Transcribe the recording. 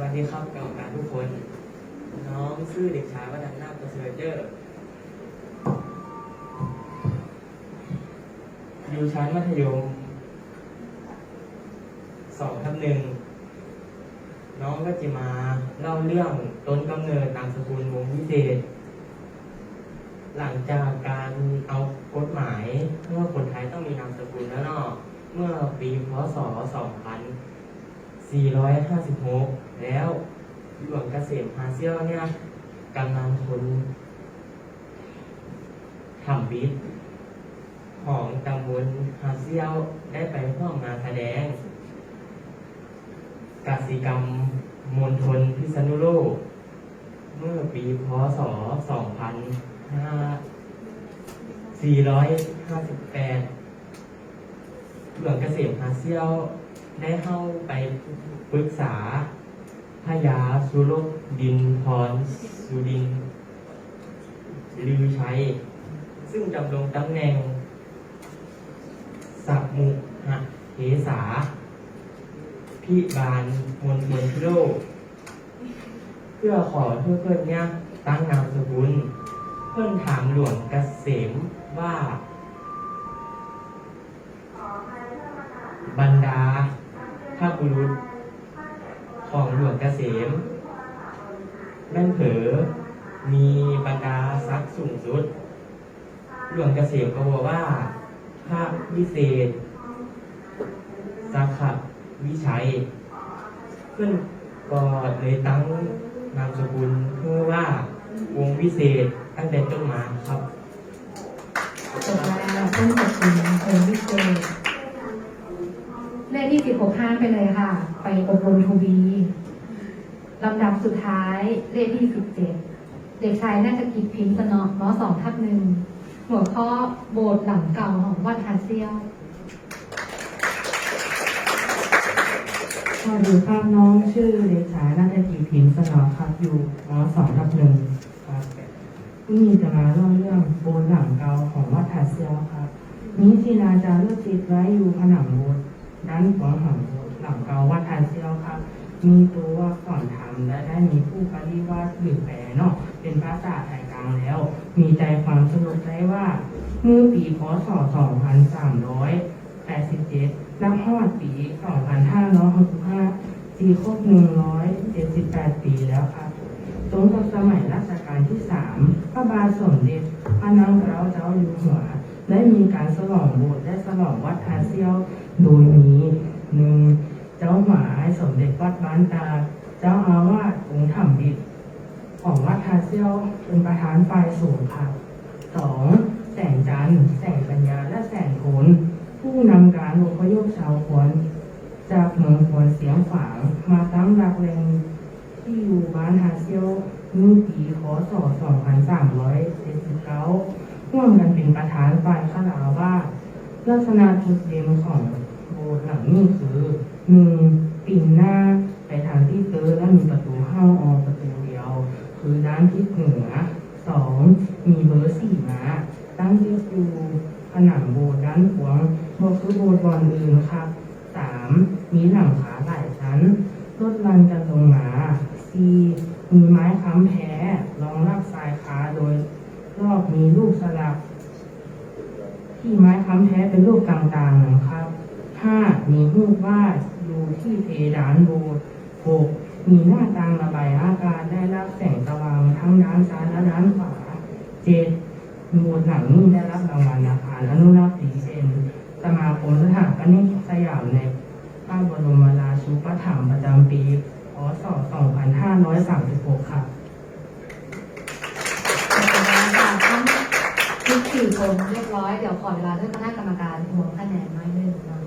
วัสดีครับกรรมการทุกคน น้องชื่อเด็กชายวัฒนาประเสริฐเจอร์อยู่ชั้นมัธยมสองทับหนึ่งน้องก็จะมาเล่าเรื่องต้นกำเนิดนามสกุลวงศ์วิเศษ หลังจากการเอากฎหมายเมื่อคนไทยต้องมีนามสกุลแล้วเนาะเมื่อปีพศ 2456 แล้วหลวงเกษมพาเซียวเนี่ยกำลังคนทำบิดของตำบลฮาเซียวได้ไปร่วมงานแสดงกสิกรรมมณฑลพิษณุโลก เมื่อปีพศ 2458 หลวงเกษมพาเซียวได้เข้าไปปรึกษา พญาสุรดินพรสุดินลือชัย ซึ่งดำรงตำแหน่ง สักมุหะเทสา พิบาลมณฑลพิโลก เพื่อขอเพื่อเพื่อนเนี่ยตั้งนามสกุล เพื่อนถามหลวงเกษมว่าบรรดาพระบุรุษของหล เกษมแม่นเผลอมีบรรดาศักสูงสุด หลวงเกษมก็บอกว่าพระวิเศษสักขวิชัยเพื่อนก็เลยตั้งนามสกุลเพื่อว่าวงวิเศษตั้งแต่ต้นมาครับจบแล้วต้นขอบคุณเอิญวิเศษเลขที่สิบหกห้าไปเลยค่ะ ไปอบรมทูบี ลำดับสุดท้ายเลขที่สิบเจ็ดเด็กชายน่าจะกิจพิมพ์สนอมสองทับหนึ่งหัวข้อโบสถ์หลังเก่าของวัดฮาเซียวสวัสดีครับน้องชื่อเด็กชายนาฏกีพิมพ์สนอครับอยู่มสองทับหนึ่งครับวันนี้จะมาเล่าเรื่องโบสถ์หลังเก่าของวัดทัดเซียวครับมีศิลาจารึกติดไว้อยู่ผนังโบสถ์ด้านขวาของโบสถ์หลังเก่าวัดทัดเซียวครับ มีตัวก่อนท ได้มีผู้ปฏิวัติหรือแปลเนาะเป็นภาษาไทยกลางแล้ว มีใจความสรุปได้ว่าเมื่อปีพศ 2387นับฮอดปี 2565ปีครบ178 ปีแล้วครับตรงกับสมัยรัชกาลที่ 3 พระบาทสมเด็จพระนางเกล้าเจ้าอยู่หัวได้มีการฉลองโบสถ์และฉลองวัดทาเซียวโดยมีหนึ่งเจ้าหมายสมเด็จวัดบ้านตา เจ้าอาวาสองค์ธรรมบิด ของ วัดทาเป็นประธานฝ่ายสูงครับสองแสงจันทร์แสงปัญญาและแสงโขนผู้นำการอพยพชาวควนจากเมืองควนเสียงฝางมาตั้งหลักแหล่งที่อยู่บ้านทาเซียวเมื่อปีคศ2379ร่วมกันเป็นประธานฝ่ายขลาว่าลักษณะจุดเด่นของโบสถ์หลังนี้คือหนึ่งปีนหน้าไปทางที่เตอและมีประตูเข้าออกประตูเดียว คือ ด้านทิศเหนือสองมีเบอร์สี่ม้าตั้งที่อยู่ผนังโบสถ์ด้านขวางบอกคือโบสถ์บอนอื่นครับสามมีหลังคาหลายชั้นลดลันกันลงมาสี่มีไม้ค้ำแพ้รองรับทรายค้าโดย รอบมีลูกสลัก ที่ไม้ค้ำแท้เป็นรูปต่างๆนะครับห้ามีรูปวาดอยู่ที่เพดานโบสถ์หกมีหน้าต่างระบายอากาศได้รับแสง สว่างทั้งด้านซ้ายและด้านขวาเจ็ดโบสถ์หลังนี้ได้รับรางวัลอาคารอนุรักษ์ดีเด่นสมาคมสถาปนิกสยามในพระบรมราชูปถัมภ์ประจำปีพศ2536 ค่ะทั้งทุกสี่คนเรียบร้อย เดี๋ยวขอเวลาท่านคณะกรรมการทวงคะแนนน้อยหนึ่งนาะ